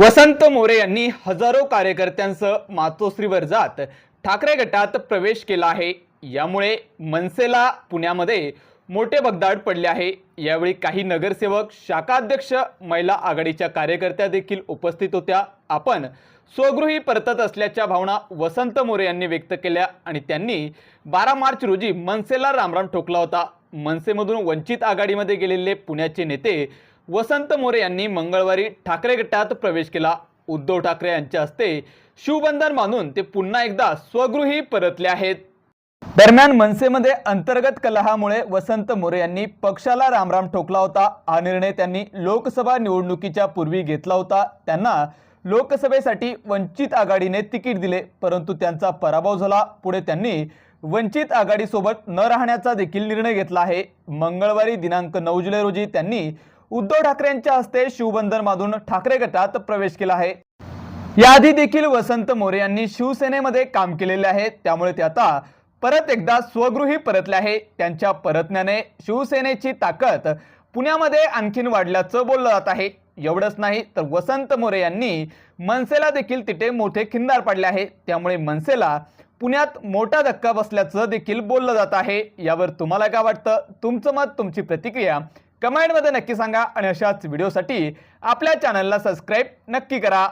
वसंत मोरे यांनी हजारो कार्यकर्त्यांसह मातोश्रीवर जात ठाकरे गटात प्रवेश केला आहे. यामुळे मनसेला पुण्यामध्ये मोठे भगदाड पडले आहे. यावेळी काही नगरसेवक शाखाध्यक्ष महिला आघाडीच्या कार्यकर्त्या देखील उपस्थित होत्या. आपण स्वगृही परतत असल्याच्या भावना वसंत मोरे यांनी व्यक्त केल्या आणि त्यांनी बारा मार्च रोजी मनसेला रामराम ठोकला होता. मनसेमधून वंचित आघाडीमध्ये गेलेले पुण्याचे नेते वसंत मोरे यांनी मंगळवारी ठाकरे गटात प्रवेश केला. उद्धव ठाकरे यांच्या हस्ते शिवबंधन मानून ते पुन्हा एकदा स्वगृही परतले आहेत. दरम्यान मनसेमध्ये अंतर्गत कलहामुळे वसंत मोरे यांनी पक्षाला रामराम ठोकला होता. हा निर्णय त्यांनी लोकसभा निवडणुकीच्या पूर्वी घेतला होता. त्यांना लोकसभेसाठी वंचित आघाडीने तिकीट दिले परंतु त्यांचा पराभव झाला. पुढे त्यांनी वंचित आघाडीसोबत न राहण्याचा देखील निर्णय घेतला आहे. मंगळवारी दिनांक नऊ जुलै रोजी त्यांनी उद्धव ठाकरेंच्या हस्ते शिवबंधन माधून ठाकरे गटात प्रवेश केला आहे. याआधी देखील वसंत मोरे यांनी शिवसेनेमध्ये काम केलेले आहे. त्यामुळे ते आता परत एकदा स्वगृही परतले आहे. त्यांच्या परतण्याने शिवसेनेची ताकद पुण्यामध्ये आणखीन वाढल्याचं बोललं जात आहे. एवढंच नाही तर वसंत मोरे यांनी मनसेला देखील तिथे मोठे खिंदार पाडले आहे. त्यामुळे मनसेला पुण्यात मोठा धक्का बसल्याचं देखील बोललं जात आहे. यावर तुम्हाला काय वाटतं? तुमचं मत तुमची प्रतिक्रिया कमेंटमध्ये नक्की सांगा आणि अशाच व्हिडिओसाठी आपल्या चॅनलला सबस्क्राईब नक्की करा.